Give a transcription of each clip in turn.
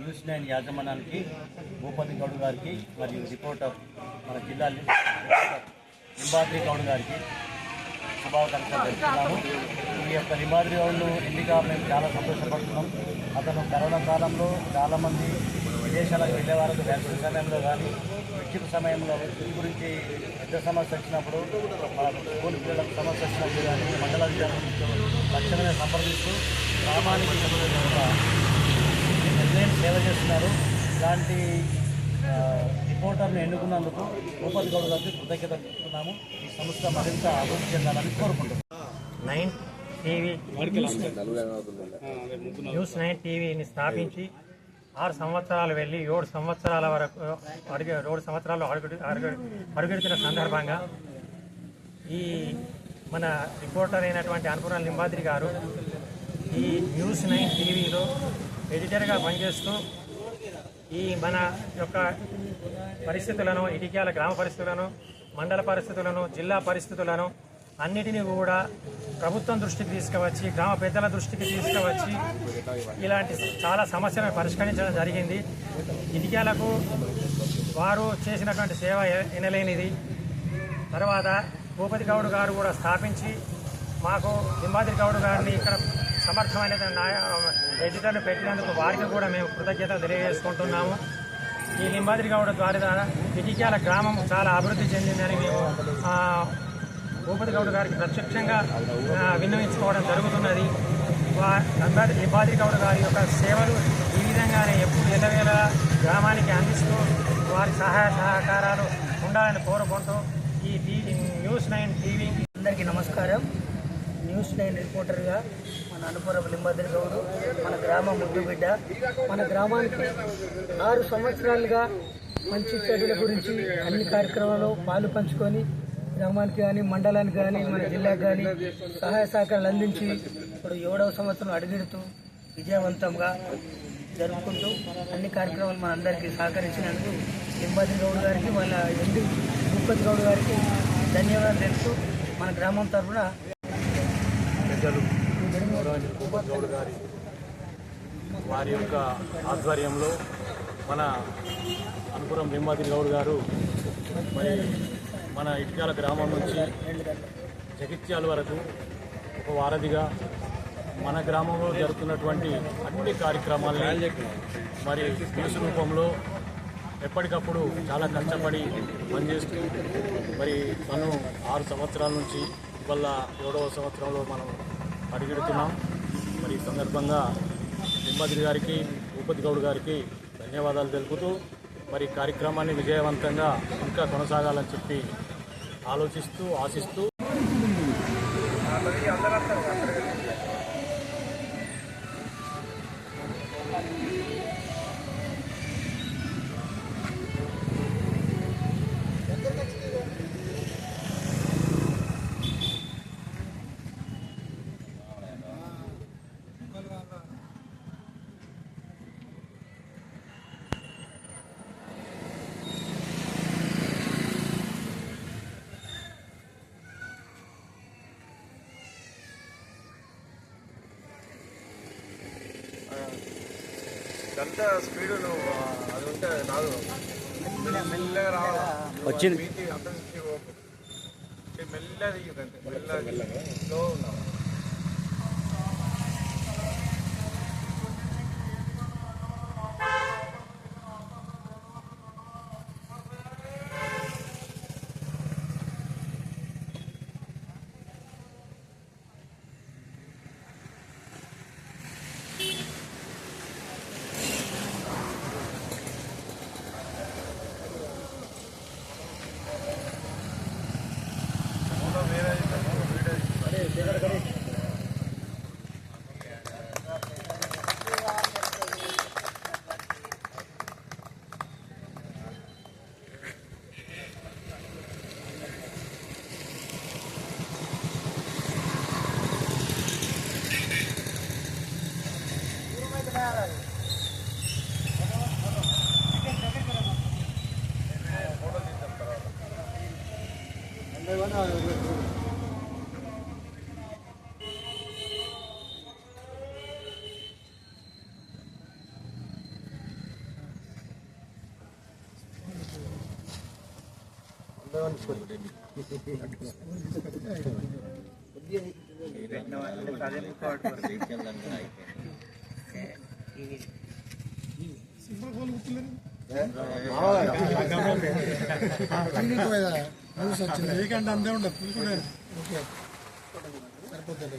New Zealand యాజమాన్యానికి భూపతి గౌడ్ గారికి మరియు రిపోర్టర్ మన జిల్లా లింబాద్రి గౌడ్ గారికి శుభాకాంక్షలు తెలుపుతున్నాము. ఈ యొక్క లింబాద్రి గౌడ్ను ఎన్నిక మేము చాలా సంతోషపడుతున్నాం. అతను కరోనా కాలంలో చాలామంది విదేశాలకు వెళ్ళేవారు వ్యాక్సిన్ సమయంలో కానీ విద్యుత్ సమయంలో విద్యుత్ గురించి పెద్ద సమస్య వచ్చినప్పుడు మన స్కూల్ పిల్లలకు సమస్య వచ్చినప్పుడు కానీ మండల అధికారులతో తక్షణమే సంప్రదిస్తూ గ్రామానికి ఒక నిర్ణయం సేవ చేస్తున్నారు. ఇలాంటి రిపోర్టర్ని ఎన్నుకున్నందుకు భూపతి గౌడ్ గారికి కృతజ్ఞత చెప్తున్నాము ఈ సంస్థ మరింత అభివృద్ధి చెందాలని కోరుకుంటున్నాం. నైన్ టీవీ న్యూస్ నైన్ టీవీని స్థాపించి ఆరు సంవత్సరాలు వెళ్ళి ఏడు సంవత్సరాల వరకు అడుగు ఏడు సంవత్సరాలు అడుగు అడుగెడుతున్న సందర్భంగా ఈ మన రిపోర్టర్ అయినటువంటి అనుపురం లింబాద్రి గారు ఈ న్యూస్ నైన్ టీవీలో ఎడిటర్గా పనిచేస్తూ ఈ మన యొక్క పరిస్థితులను ఇటిక్యాల గ్రామ పరిస్థితులను మండల పరిస్థితులను జిల్లా పరిస్థితులను అన్నిటినీ కూడా ప్రభుత్వం దృష్టికి తీసుకువచ్చి గ్రామ పెద్దల దృష్టికి తీసుకువచ్చి ఇలాంటి చాలా సమస్యలను పరిష్కరించడం జరిగింది. ఇటిక్యాలకు వారు చేసినటువంటి సేవ వినలేనిది ఎనలేనిది. తర్వాత భూపతి గౌడ్ గారు కూడా స్థాపించి మాకు లింబాద్రి గౌడ్ గారిని ఇక్కడ సమర్థమైన నాయ ఎడిటర్లు పెట్టినందుకు వారికి కూడా మేము కృతజ్ఞత తెలియజేసుకుంటున్నాము. ఈ లింబాద్రి గౌడ ద్వారా ఇటిక్యాల గ్రామం చాలా అభివృద్ధి చెందిందని మేము భూపతి గౌడ్ గారికి ప్రత్యక్షంగా విన్నవించుకోవడం జరుగుతున్నది. వా- లింబాద్రి గౌడ్ గారి యొక్క సేవలు ఈ విధంగానే ఎప్పుడు ఎల్లవేళ గ్రామానికి అందిస్తూ వారి సహాయ సహకారాలు ఉండాలని కోరుకుంటూ ఈ న్యూస్ నైన్ టీవీ అందరికీ నమస్కారం. న్యూస్ నైన్ రిపోర్టర్గా మన అనుపురం లింబాద్రి గౌడు మన గ్రామం ముద్దుబిడ్డ మన గ్రామానికి ఆరు సంవత్సరాలుగా మంచి చెడుల గురించి అన్ని కార్యక్రమాలు పాలు పంచుకొని గ్రామానికి కానీ మండలానికి కానీ మన జిల్లాకు కానీ సహాయ సహకారాలు అందించి ఇప్పుడు ఏడవ సంవత్సరం అడుగెడుతూ విజయవంతంగా జరుపుకుంటూ అన్ని కార్యక్రమాలు మన అందరికీ సహకరించినందుకు లింబాద్రి గౌడ్ గారికి వాళ్ళ ఎండి భూపతి గౌడ్ గారికి ధన్యవాదాలు తెలుపుతూ మన గ్రామం తరఫున పెద్దలు గౌరవనీయులు గౌడ్ గారి వారి యొక్క ఆధ్వర్యంలో మన అనుపురం లింబాద్రి గౌడ్ గారు మరి మన ఇటుకాల గ్రామం నుంచి జగిత్యాల వరకు ఒక వారధిగా మన గ్రామంలో జరుగుతున్నటువంటి అన్ని కార్యక్రమాలని మరి న్యూస్ రూపంలో ఎప్పటికప్పుడు చాలా కష్టపడి పనిచేస్తూ మరి తను ఆరు సంవత్సరాల నుంచి వల్ల ఏడవ సంవత్సరంలో మనం పరిగెడుతున్నాం. మరి ఈ సందర్భంగా నిమ్మద్రి గారికి భూపతి గౌడ్ గారికి ధన్యవాదాలు తెలుపుతూ మరి కార్యక్రమాన్ని విజయవంతంగా ఇంకా కొనసాగాలని చెప్పి ఆలోచిస్తూ ఆశిస్తూ ఎంత స్పీడ్ నువ్వు అది ఉంటే రాదు మెల్లగా రావాలి? వచ్చింది. అంత మెల్లగా అంతే మెల్లగా. స్లో ఉన్నావు? వీకెండ్ అందే ఉండదు కూడా సరిపోతుంది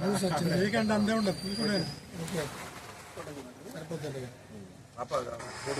అది. సచ్చింది అందే. ఉండదు సరిపోతుంది